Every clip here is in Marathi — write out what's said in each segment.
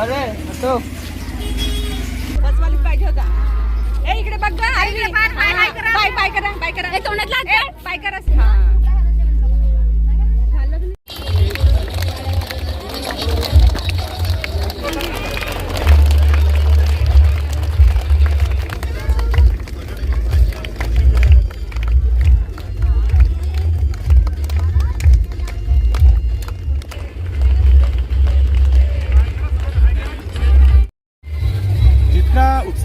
अरे तो. पाहिजे होता ए इकडे बघ बाय बाय करा. बाय बाय करा बाय करा. तोंडात लागते बाय करा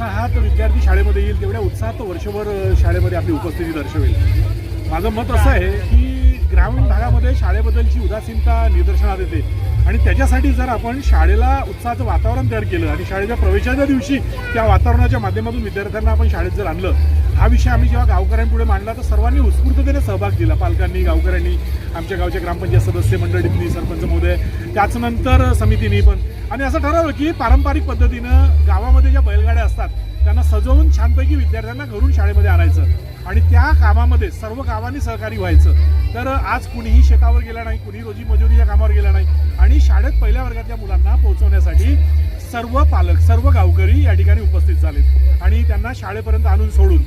उत्साहात विद्यार्थी शाळेमध्ये येईल तेवढ्या उत्साहात तो वर्षभर शाळेमध्ये आपली उपस्थिती दर्शवेल. माझं मत असं आहे की ग्रामीण भागामध्ये शाळेबद्दलची उदासीनता निदर्शनात येते. आणि त्याच्यासाठी जर आपण शाळेला उत्साहाचं वातावरण तयार केलं आणि शाळेच्या प्रवेशाच्या दिवशी त्या वातावरणाच्या माध्यमातून विद्यार्थ्यांना आपण शाळेत जर आणलं हा विषय आम्ही जेव्हा गावकऱ्यांपुढे मांडला तर सर्वांनी उत्स्फूर्ततेने सहभाग दिला. पालकांनी गावकऱ्यांनी आमच्या गावच्या ग्रामपंचायत सदस्य मंडळींनी सरपंच महोदय त्याचनंतर समितीने पण. आणि असं ठरवलं की पारंपरिक पद्धतीनं गावामध्ये ज्या बैलगाड्या असतात त्यांना सजवून छानपैकी विद्यार्थ्यांना घरून शाळेमध्ये आणायचं आणि त्या कामामध्ये सर्व गावांनी सहकारी व्हायचं. तर आज कुणीही शेतावर गेला नाही कुणी रोजी मजुरीच्या कामावर गेला नाही आणि शाळेत पहिल्या वर्गातल्या मुलांना पोहोचवण्यासाठी सर्व पालक सर्व गावकरी या ठिकाणी उपस्थित झालेत. आणि त्यांना शाळेपर्यंत आणून सोडून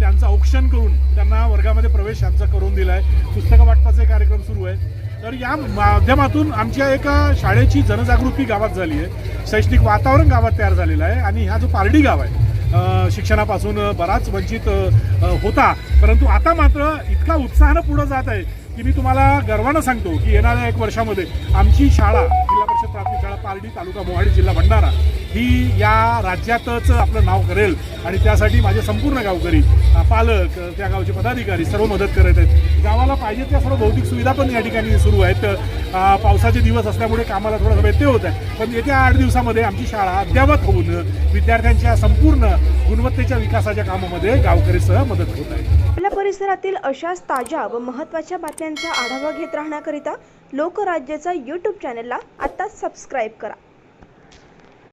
त्यांचं औक्षण करून त्यांना वर्गामध्ये प्रवेश यांचा करून दिला आहे पुस्तकं वाटपाचे कार्यक्रम सुरू आहे. तर या माध्यमातून आमच्या एका शाळेची जनजागृती गावात झाली आहे. शैक्षणिक वातावरण गावात तयार झालेलं आहे आणि हा जो पारडी गाव आहे शिक्षणापासून बराच वंचित होता. परंतु आता मात्र इतका उत्साहानं पुढं जात आहे की मी तुम्हाला गर्वानं सांगतो की येणाऱ्या एक वर्षामध्ये आमची शाळा प्राथमिक शाळा पारडी तालुका मोहाडी जिल्हा भंडारा. ही या राज्यातच आपलं नाव करेल आणि त्यासाठी माझे संपूर्ण गावकरी पालक त्या गावचे पदाधिकारी सर्व मदत करत आहेत. गावाला पाहिजे त्या सर्व भौतिक सुविधा पण या ठिकाणी सुरू आहेत. पावसाचे दिवस असल्यामुळे कामाला थोडासा व्यत्यय होत आहे. पण येत्या आठ दिवसामध्ये आमची शाळा अद्यावत होऊन विद्यार्थ्यांच्या संपूर्ण गुणवत्तेच्या विकासाच्या कामामध्ये गावकरीसह मदत होत आहे. परिसरातील अशाच ताज्या व महत्त्वाच्या बातम्यांचा आढावा घेत राहण्याकरिता लोकराज्याचा यूट्यूब चॅनलला आत्ताच सबस्क्राईब करा.